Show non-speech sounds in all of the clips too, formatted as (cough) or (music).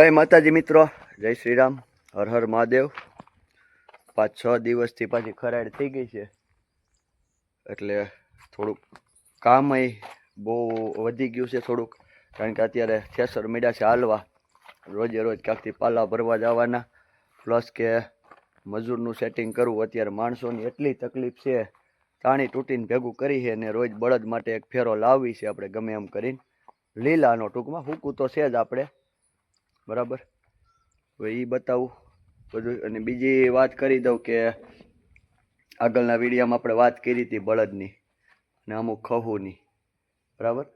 જય માતાજી મિત્રો, જય શ્રી રામ હર હર મહાદેવ. પાંચ છ દિવસથી પાછી ખરાડ થઈ ગઈ છે. એટલે થોડુંક કામય બહુ વધી ગયું છે થોડુંક, કારણ કે અત્યારે થેસર મીડા છે હાલવા. રોજે રોજ ક્યાંકથી પાલા ભરવા જવાના. પ્લસ કે મજૂરનું સેટિંગ કરવું અત્યારે માણસોની એટલી તકલીફ છે. તાણી તૂટીને ભેગું કરી છે અને રોજ બળદ માટે એક ફેરો લાવવી છે આપણે ગમે એમ કરીને. લીલાનો ટૂંકમાં હુકું તો છે જ આપણે. બરાબર? હવે એ બતાવું બધું. અને બીજી વાત કરી દઉં કે આગળના વિડીયોમાં આપણે વાત કરી હતી બળદની અને અમુક ખહુની. બરાબર?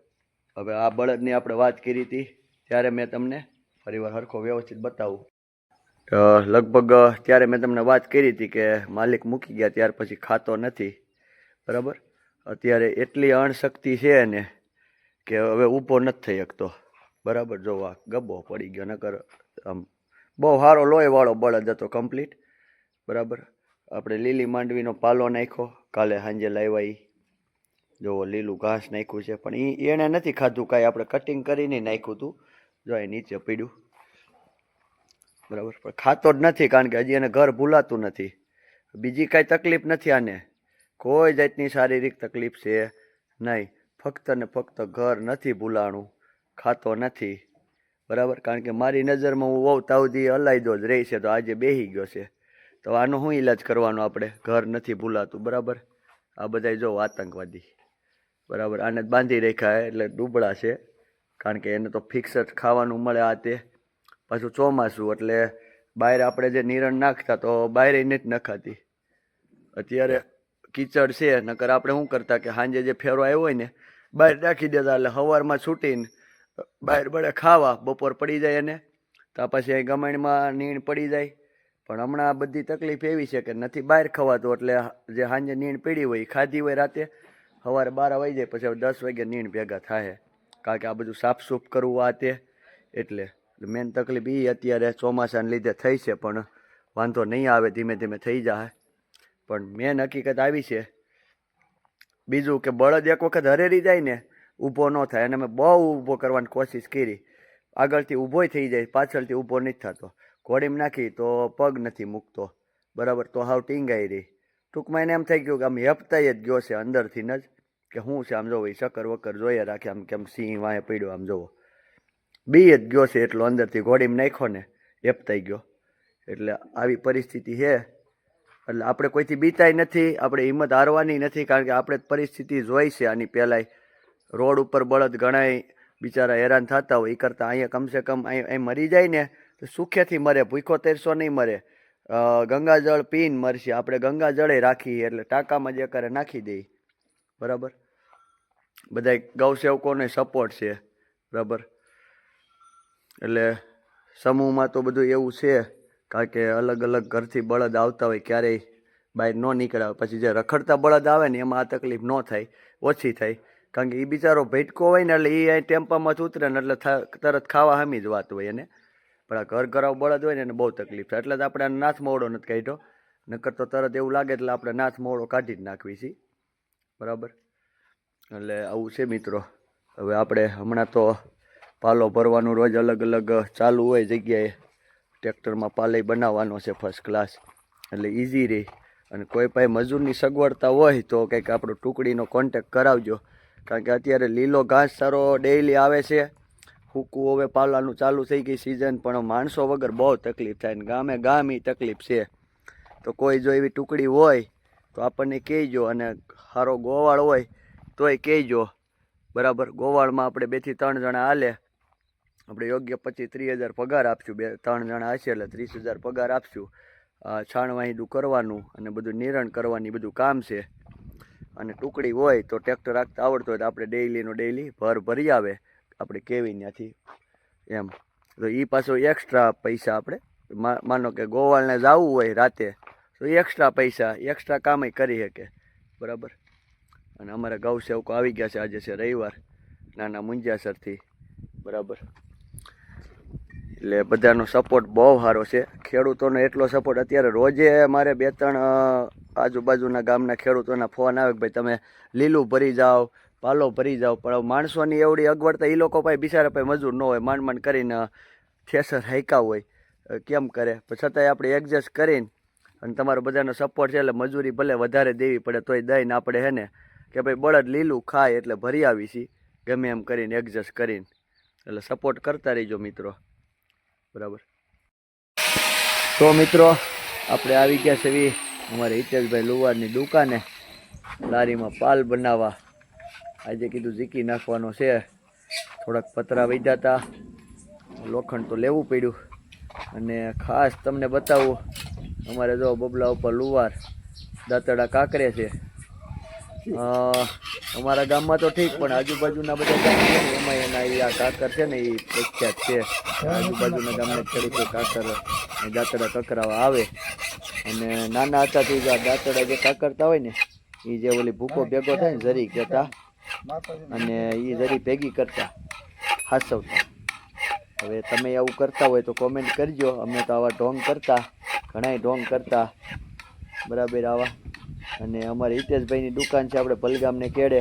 હવે આ બળદની આપણે વાત કરી હતી, ત્યારે મેં તમને ફરીવાર હરખો વ્યવસ્થિત બતાવું. લગભગ ત્યારે મેં તમને વાત કરી હતી કે માલિક મૂકી ગયા ત્યાર પછી ખાતો નથી. બરાબર? અત્યારે એટલી અણશક્તિ છે એને કે હવે ઊભો નથી થઈ શકતો. બરાબર? જો આ ગબ્બો પડી ગયો, નકર આમ બહુ સારો લોહીવાળો બળદ હતો કમ્પ્લીટ બરાબર? આપણે લીલી માંડવીનો પાલો નાખ્યો. કાલે સાંજે લાવ્યા એ જોવો, લીલું ઘાસ નાખ્યું છે. પણ એ એણે નથી ખાધું કાંઈ. આપણે કટિંગ કરીને નાખ્યું હતું જો એ નીચે પીડ્યું. બરાબર? પણ ખાતો જ નથી કારણ કે હજી એને ઘર ભૂલાતું નથી. બીજી કાંઈ તકલીફ નથી આને? કોઈ જાતની શારીરિક તકલીફ છે નહીં. ફક્ત ને ફક્ત ઘર નથી ભૂલાણું. ખાતો નથી. બરાબર? કારણ કે મારી નજરમાં હું વહુ તાવથી અલાયદો જ રહી છે, તો આજે બેહી ગયો છે. તો આનો શું ઈલાજ કરવાનો આપણે? ઘર નથી ભૂલાતું, બરાબર? આ બધાય જો આતંકવાદી. બરાબર? આને બાંધી રાખ્યા એટલે ડૂબળા છે. કારણ કે એને તો ફિક્સ જ ખાવાનું મળે આ તે. પાછું ચોમાસું, એટલે બહાર આપણે જે નિરણ નાખતા તો બહાર નથી નખાતી. અત્યારે કીચડ છે, નકર આપણે શું કરતા કે સાંજે જે ફેરો આવ્યો હોય ને, બહાર નાખી દેતા, એટલે સવારમાં છૂટીને બહાર બળે ખાવા, બપોર પડી જાય એને, તો પછી અહીં ગમાણીમાં નીણ પડી જાય. પણ હમણાં આ બધી તકલીફ એવી છે કે નથી બહાર ખવાતું, એટલે જે સાંજે નીણ પીડી હોય ખાધી હોય રાતે, સવારે બાર વાગી જાય, પછી દસ વાગે નીણ ભેગા થાય. કારણ કે આ બધું સાફસૂફ કરવું આ તે, એટલે મેન તકલીફ એ અત્યારે ચોમાસાને લીધે થઈ છે, પણ વાંધો નહીં આવે, ધીમે ધીમે થઈ જાય પણ મેન હકીકત આવી છે. બીજું કે બળદ એક વખત હરેરી જાય ને ઊભો ન થાય અને મેં બહુ ઊભો કરવાની કોશિશ કરી. આગળથી ઊભોય થઈ જાય, પાછળથી ઊભો નથી થતો. ઘોડીમાં નાખી તો પગ નથી મૂકતો. બરાબર, તો હાવ ટીંગાઈ રહી. ટૂંકમાં એને એમ થઈ ગયું કે આમ હેપતાઈ જ ગયો છે અંદરથી જ, કે હું છે આમ જોવો એ શક્કર વક્કર જોઈએ રાખે, આમ કેમ સિંહ વાંહે પડ્યો આમ જોવો. બી જ ગયો છે એટલો અંદરથી ઘોડીમાં નાખ્યો ને હેપતાઈ ગયો. એટલે આવી પરિસ્થિતિ છે. એટલે આપણે કોઈથી બીતાય નથી, આપણે હિંમત હારવાની નથી, કારણ કે આપણે પરિસ્થિતિ જોઈ છે આની પહેલાંય. રોડ ઉપર બળદ ઘણાય બિચારા હેરાન થતા હોય એ કરતાં અહીંયા કમસે કમ અહીં મરી જાય ને, તો સુખેથી મરે ભૂખો તેરસો નહીં મરે. ગંગાજળ પીને મરશે. આપણે ગંગાજળે રાખી એટલે ટાંકામાં જે કરે નાખી દઈ બરાબર? બધા ગૌસેવકોને સપોર્ટ છે. બરાબર? એટલે સમૂહમાં તો બધું એવું છે, કારણ કે અલગ અલગ ઘરથી બળદ આવતા હોય, ક્યારેય બહાર ન નીકળ્યા પછી જે રખડતા બળદ આવે ને, એમાં આ તકલીફ ન થાય. ઓછી થાય. કારણ કે એ બિચારો ભેટકો હોય ને એટલે એ ટેમ્પામાં જ ઉતરે ને એટલે તરત ખાવા હમી જ વાત હોય એને. પણ આ ઘર ઘરાવ બળદ હોય ને એને બહુ તકલીફ થાય. એટલે જ આપણે નાથ મોડો નથી કાઢ્યો. નકર તો તરત એવું લાગે એટલે આપણે નાથ મોડો કાઢી જ નાખવી છીએ બરાબર? એટલે આવું છે મિત્રો. હવે આપણે હમણાં તો પાલો ભરવાનું રોજ અલગ અલગ ચાલુ હોય જગ્યાએ. ટ્રેક્ટરમાં પાલય બનાવવાનો છે ફર્સ્ટ ક્લાસ એટલે ઇઝી રહે અને કોઈ પાસે મજૂરની સગવડતા હોય તો કંઈક આપણો ટુકડીનો કોન્ટેક કરાવજો. કારણ કે અત્યારે લીલો ઘાસ સારો ડેઈલી આવે છે. હૂકું હવે પાલાનું ચાલુ થઈ ગઈ સિઝન પણ માણસો વગર બહુ તકલીફ થાય ને ગામે ગામ તકલીફ છે. તો કોઈ જો એવી ટુકડી હોય, તો આપણને કહેજો અને સારો ગોવાળ હોય, તોય કહેજો. બરાબર? ગોવાળમાં આપણે બેથી ત્રણ જણા હાલે. આપણે યોગ્ય પચીસ ત્રીસ હજાર પગાર આપશું. બે ત્રણ જણા હશે એટલે ત્રીસ હજાર પગાર આપશું. છાણ છાણવાહીદું કરવાનું અને બધું નિરણ કરવાની બધું કામ છે. અને ટુકડી હોય તો ટ્રેક્ટર રાખતા આવડતો હોય તો આપણે ડેઈલીનો ડેઈલી ભર ભરી આવે. આપણે કેવી ત્યાંથી એમ. તો એ પાછો એક્સ્ટ્રા પૈસા આપણે માનો કે ગોવાળને જવું હોય રાતે, તો એક્સ્ટ્રા પૈસા એક્સ્ટ્રા કામે કરી શકે. બરાબર? અને અમારા ગૌ સેવકો આવી ગયા છે, આજે છે રવિવાર. નાના મુંજિયાસરથી બરાબર? એટલે બધાનો સપોર્ટ બહુ સારો છે. ખેડૂતોનો એટલો સપોર્ટ અત્યારે રોજે મારે બે ત્રણ આજુબાજુના ગામના ખેડૂતોના ફોન આવે કે ભાઈ તમે લીલું ભરી જાઓ, પાલો ભરી જાઓ. પણ માણસોની એવડી અગવડતા એ લોકો પાસે બિચારા પાસે મજૂર ન હોય માંડ માંડ કરીને થેસર હાઈકા હોય. કેમ કરે? પણ છતાંય આપણે એડજસ્ટ કરીને અને તમારો બધાનો સપોર્ટ છે એટલે મજૂરી ભલે વધારે દેવી પડે તોય દઈને આપણે હે ને કે ભાઈ બળદ લીલું ખાય એટલે ભરી આવી છીએ ગમે એમ કરીને એડજસ્ટ કરીને. એટલે સપોર્ટ કરતા રહીજો મિત્રો. બરાબર. તો મિત્રો, આપણે આવી ગયા છે એવી અમારે હિતેશભાઈ લુવારની દુકાને. લારીમાં પાલ બનાવવા. આજે કીધું ઝીકી નાખવાનો છે. થોડાક પતરા હતા લોખંડ તો લેવું પડ્યું. અને ખાસ તમને બતાવું, અમારે જો બબલા ઉપર લુવાર દાંતડા કાંકરે છે. અમારા ગામમાં તો ઠીક, પણ આજુબાજુના બધા ગામ એમાં એના એ આ કાકર છે ને, એ પ્રખ્યાત છે. આજુબાજુના ગામના ખેડૂતો કાકર દાંતડા કકરાવા આવે. અને નાના હતા તે આ દાંતડા જે કાકરતા હોય ને એ જે ઓલી ભૂકો ભેગો થાય ને જરી કહેતા. અને એ જરી ભેગી કરતા, હાસવતા. હવે તમે આવું કરતા હોય તો કોમેન્ટ કરજો. અમે તો આવા ઢોંગ કરતા, ઘણાય ઢોંગ કરતા. બરાબર આવા. અને અમારે હિતેશભાઈની દુકાન છે, આપણે પલગામને કેડે.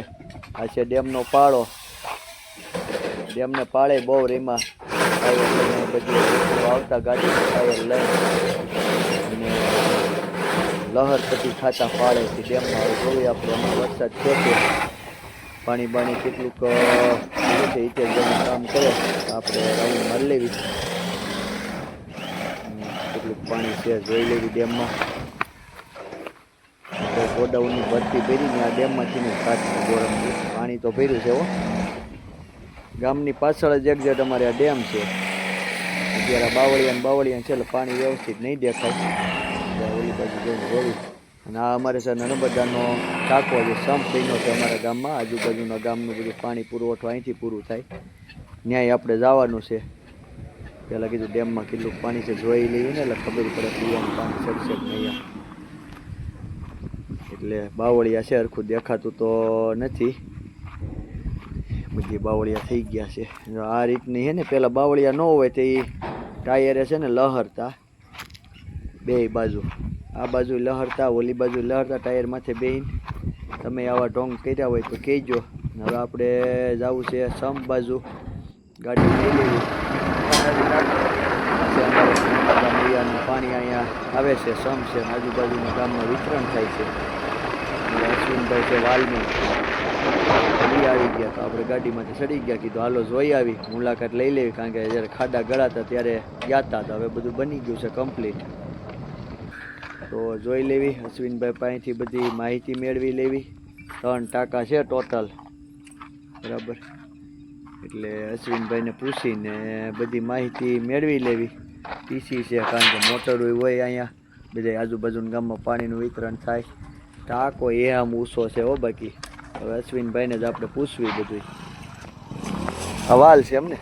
આ છે ડેમનો પાળો. ડેમને પાળે બહુ રેમા. બધી. આવતા ગાડી ટાયર લઈને અને લહર પછી ખાતા પાળેથી ડેમમાં. હવે જોઈએ આપણે હમણાં વરસાદ છે પાણી બાણી કેટલુંક છે કામ કરે. આપણે રાઉન્ડ મારી લેવી કેટલુંક પાણી છે, જોઈ લેવી ડેમમાં. આપણે ગોડાઉનની ભરતી ભરીને આ ડેમમાંથી કાચનું ગોરમથી પાણી તો ભર્યું છે હો. ગામની પાછળ જ એક્ઝેટ અમારે આ ડેમ છે. અત્યારે બાવળિયા ને બાવળિયા છે એટલે પાણી વ્યવસ્થિત નહીં દેખાય. ઓલી બાજુ જઈને જોયું અને આ અમારે છે નર્મદાનો ટાંકો જે સંપ બન્યો છે અમારા ગામમાં, આજુબાજુના ગામનું બધું પાણી પુરવઠો અહીંથી પૂરું થાય. ન્યાય આપણે જવાનું છે. પહેલાં કીધું ડેમમાં કેટલું પાણી છે જોઈ લઈએ ને, એટલે ખબર પડે પીવાનું પાણી ચડશે નહીં. એટલે બાવળિયા છે સરખું દેખાતું તો નથી. બધી બાવળિયા થઈ ગયા છે. આ રીતની છે ને પહેલાં બાવળિયા ન હોય તો ટાયરે છે ને લહરતા. બે બાજુ. આ બાજુ લહરતા, ઓલી બાજુ લહરતા, ટાયર માથે બેહીને. તમે આવા ઢોંગ કર્યા હોય તો કહેજો. હવે આપણે જવું છે સમ બાજુ. ગાડી લઈ પાણી અહીંયા આવે છે, સમ છે આજુબાજુના ગામમાં વિતરણ થાય છે. અશ્વિનભાઈ છે વાલમી એ ગયા તો આપણે ગાડીમાંથી ચડી ગયા કીધું હાલો જોઈ આવી મુલાકાત લઈ લેવી કારણ કે જ્યારે ખાડા ગળાતા ત્યારે ગયા હતા તો હવે બધું બની ગયું છે કમ્પ્લીટ તો જોઈ લેવી અશ્વિનભાઈ પાસેથી બધી માહિતી મેળવી લેવી ત્રણ ટાંકા છે ટોટલ બરાબર એટલે અશ્વિનભાઈને પૂછીને બધી માહિતી મેળવી લેવી પીસી છે કારણ કે મોટર હોય અહીંયા બધા આજુબાજુના ગામમાં પાણીનું વિતરણ થાય ટાંકો એ આમ ઊંચો છે હો બાકી. હવે અશ્વિનભાઈને જ આપણે પૂછવી બધું હવાલ છે એમને?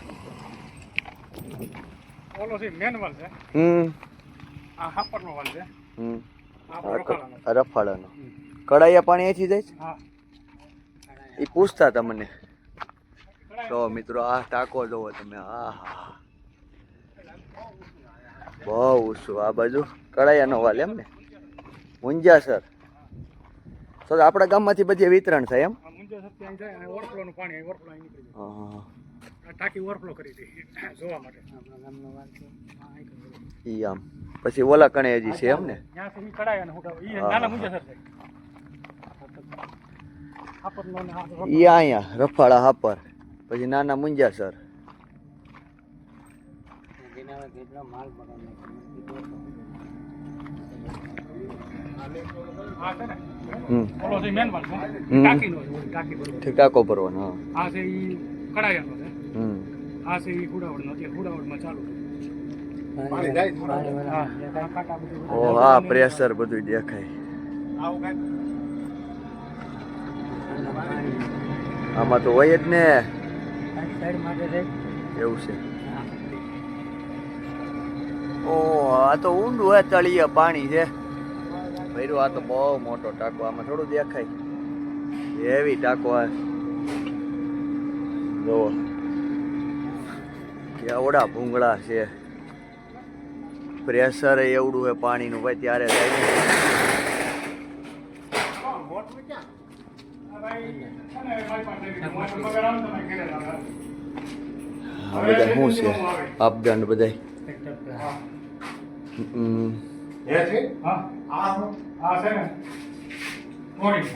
રફાડાનો કડાયા પાણી એથી જાય છે? એ પૂછતા તમને. તો મિત્રો આ ટાંકો જોવો તમે. આ હા બહુ ઊંચું. આ બાજુ કડાયાનો વાલ એમ ને મુંજા સર. તો આપણા ગામમાંથી બધી વિતરણ થાય એમ? મુંજો સત્ય અહીં જાય અને ઓવરફ્લો નું પાણી ઓવરફ્લો અહીં નીકળી જાય. હા, ટાંકી ઓવરફ્લો કરી દે (clears throat) જોવા માટે. આપણા ગામનો વાલ છે. આ અહીં કરી ઈ આમ. પછી ઓલા કણે હજી છે એમ ને ત્યાં સુધી કડાય અને હુંકા ઈ અહીંયા રફાળા હાપર. પછી નાના મુંજા સર ટાંકો ભરવાનો હા. આ છે ઈ કડાયાનો છે. હમ. આ છે ઈ ચાલુ છે. ઓ હા પ્રેશર બધું દેખાય. આમાં તો હોય જ ને. એવું છે. ઓ આ તો ઊંડું હે તળિયે પાણી છે. ભર્યું આ તો બહુ મોટો ટાંકો, આમાં થોડું દેખાય. એવી ટાંકો આ. જો કેવડા ભૂંગળા છે. પ્રેશર એવડું હે પાણીનું. ભાઈ, ત્યારે થાય બધા શું છે? આપદંડ બધાય? હા હમ. હા. આ છે ને? ક્લોરીન.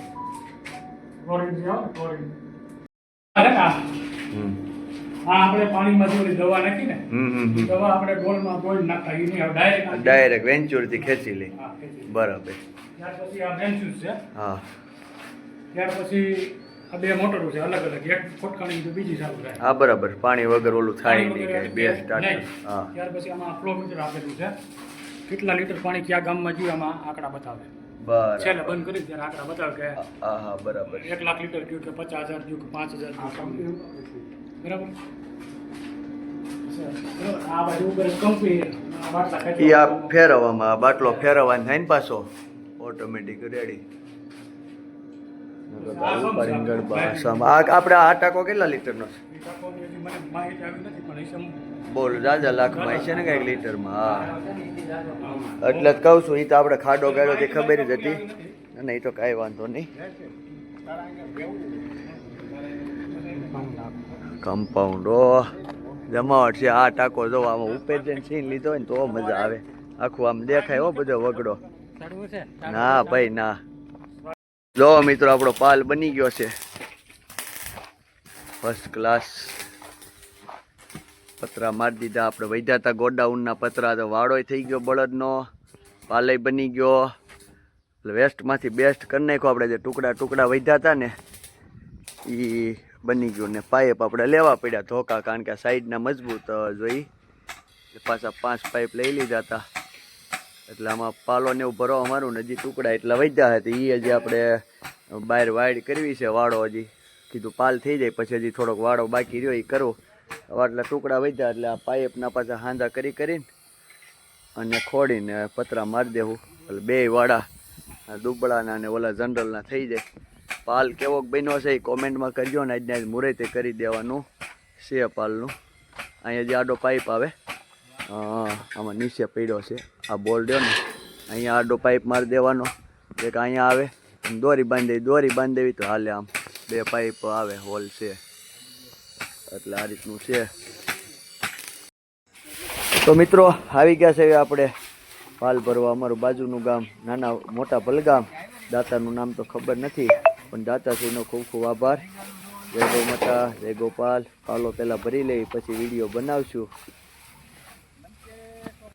ક્લોરીન જે આવે અરે આ આ? આપણે પાણીમાં જે ઓલી દવા નાખી ને. દવા આપણે નાખતા ડાયરેક્ટ ખેંચી લે. બરાબર. ત્યાર પછી આ બેન્ચુસ છે. હા. ત્યાર પછી આ બે મોટરો છે અલગ અલગ. એક ફોટકાની તો બીજી ચાલુ થાય. હા બરાબર. પાણી વગર ઓલું થાય નહીં બે સ્ટાર્ટ હા. ત્યાર પછી આમાં આપેલું છે. કેટલા લીટર પાણી કયા ગામમાં જ્યું આમાં? આંકડા બતાવે. બરાબર. છેલ્લે બંધ કરી ત્યારે આંકડા બતાવે કે હા હા બરાબર એક લાખ લીટર ગયું કે પચાસ હજાર ગયું કે પાંચ હજાર ગયું બરાબર. ફેરવવામાં બાટલો ફેરવવાનો થાય ને પાછો? ઓટોમેટિક રેડી આપણે આ ટાકો કેટલા લીટરનો છે? બોલ દાદા લાખમાં છે ને કંઈક લીટરમાં, હા. એટલે જ કહું છું એ તો આપણે ખાડો ગાડ્યો તે ખબર જ હતી. અને એ તો કાંઈ વાંધો નહીં. કમ્પાઉન્ડ ઓ. જમાવટ છે, આ ટાંકો જો આમાં ઉપર જઈને સીન લીધો હોય ને તો મજા આવે. આખું આમ દેખાય, હો, બધો વગડો. ના, ભાઈ, ના. જો મિત્રો, આપણો પાલ બની ગયો છે. ફર્સ્ટ ક્લાસ પતરા મારી દીધા. આપણે વૈધા હતા ગોડાઉનના પતરા. તો વાળોય થઈ ગયો બળદનો. પાલય બની ગયો. એટલે વેસ્ટમાંથી બેસ્ટ કરી નાખ્યો. આપણે જે ટુકડા ટુકડા વૈધા હતા ને એ બની ગયું. ને પાઇપ આપણે લેવા પડ્યા ધોકા, કારણ કે સાઈડના મજબૂત જોઈ. પાછા પાંચ પાઇપ લઈ લીધા હતા એટલે આમાં પાલો ને એવું ભરવા મારું ને હજી ટુકડા એટલા વધ્યા હતા એ હજી આપણે બહાર વાઇડ કરવી છે વાળો હજી. કીધું પાલ થઈ જાય, પછી હજી થોડોક વાળો બાકી રહ્યો એ કરું. આટલા ટુકડા વધ્યા એટલે આ પાઇપના પાછા હાંધા કરી કરીને અને ખોડીને પતરા મારી દેવું. એટલે બે વાડા દુબળાના અને ઓલા જનરલના થઈ જાય. પાલ કેવો બન્યો છે એ કોમેન્ટમાં કરજો ને આજના આજ મુહૂર્તે કરી દેવાનું છે પાલનું. અહીંયા જે આડો પાઇપ આવે આમાં નીચે પડ્યો છે. આ બોલ રહ્યો ને, અહીંયા આડો પાઇપ મારી દેવાનો. એક અહીંયા આવે, દોરી બાંધી દોરી બાંધી તો હાલે આમ. બે પાઇપ આવે હોલ છે. એટલે આ રીતનું છે. તો મિત્રો, આવી ગયા છે આપણે પાલ ભરવા અમારું બાજુનું ગામ, નાના મોટા ભલગામ. દાતાનું નામ તો ખબર નથી, પણ દાતાશ્રીનો ખૂબ ખૂબ આભાર. જય ગૌ માતા, જય ગોપાલ. પાલો પહેલાં ભરી લઈ, પછી વીડિયો બનાવશું.